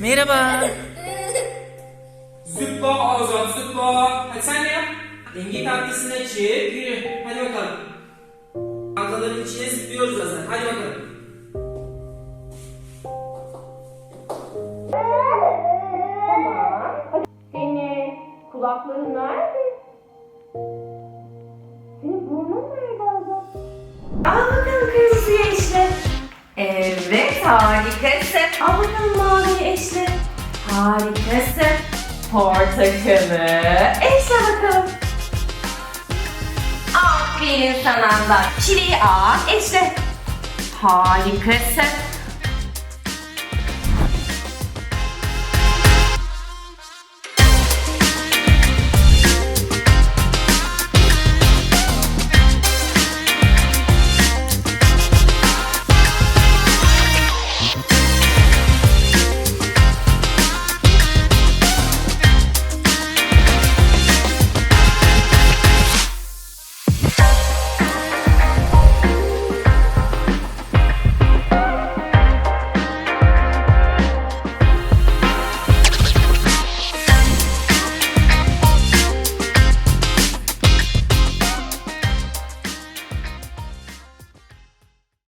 Merhaba. Zıpla Ozan zıpla. Hadi sen de yap. Denge tahtasına çık. Yürü. Hadi bakalım. Tahtaların içine zıplıyoruz Ozan. Hadi bakalım. Senin kulakların nerede? Senin burnun nerede Azat? Al bakalım kırmızı eşle. Evet harikasın. Al bakalım mavi eşle. Harikasın. Portakalı eşle bakalım. Aferin sana da. Çileği al eşle. Harikasın.